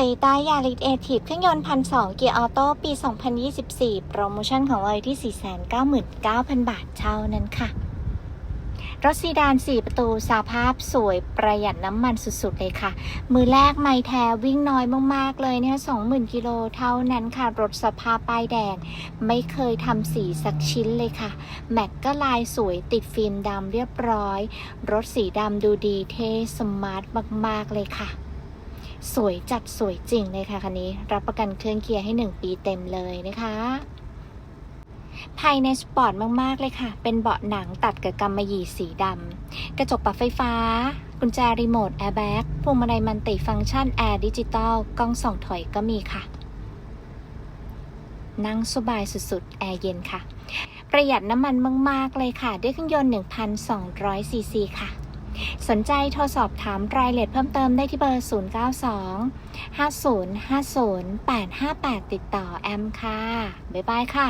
ตต้ายาริสเอทีฟเครื่องยนต์พันสองเกียร์ออโต้ปี 2024 โปรโมชั่นของเรายู่ที่ 499,000 บาทเท่านั้นค่ะ รถซีดาน 4 ประตูสภาพสวยประหยัดน้ำมันสุดๆเลยค่ะ มือแรกไม่แท้วิ่งน้อยมากๆเลยเนี่ย20,000 กิโลเท่านั้นค่ะ รถสภาพป้ายแดง ไม่เคยทำสีสักชิ้นเลยค่ะ แม็กก็ลายสวยติดฟิล์มดำเรียบร้อย รถสีดำดูดีเท่สมาร์ทมากๆเลยค่ะ สวยจัดสวยจริงเลยค่ะคันนี้ รับประกันเครื่องเกียร์ให้ 1 ปีเต็มเลยนะคะ ภายในสปอร์ตมาก ๆ เลยค่ะ เป็นเบาะหนังตัดกับกำมะหยี่สีดำ กระจกปรับไฟฟ้า กุญแจรีโมทแอร์แบ็กพวงมาลัยมันติฟังก์ชันแอร์ดิจิตอลกล้องส่องถอยก็มีค่ะ นั่งสบายสุด ๆ แอร์เย็นค่ะ ประหยัดน้ำมันมาก ๆ เลยค่ะ ด้วยเครื่องยนต์ 1,200ซีซีค่ะ สนใจโทรสอบถามรายละเอียดเพิ่มเติมได้ที่เบอร์ 092 5050 858 ติดต่อแอมค่ะ บ๊ายบายค่ะ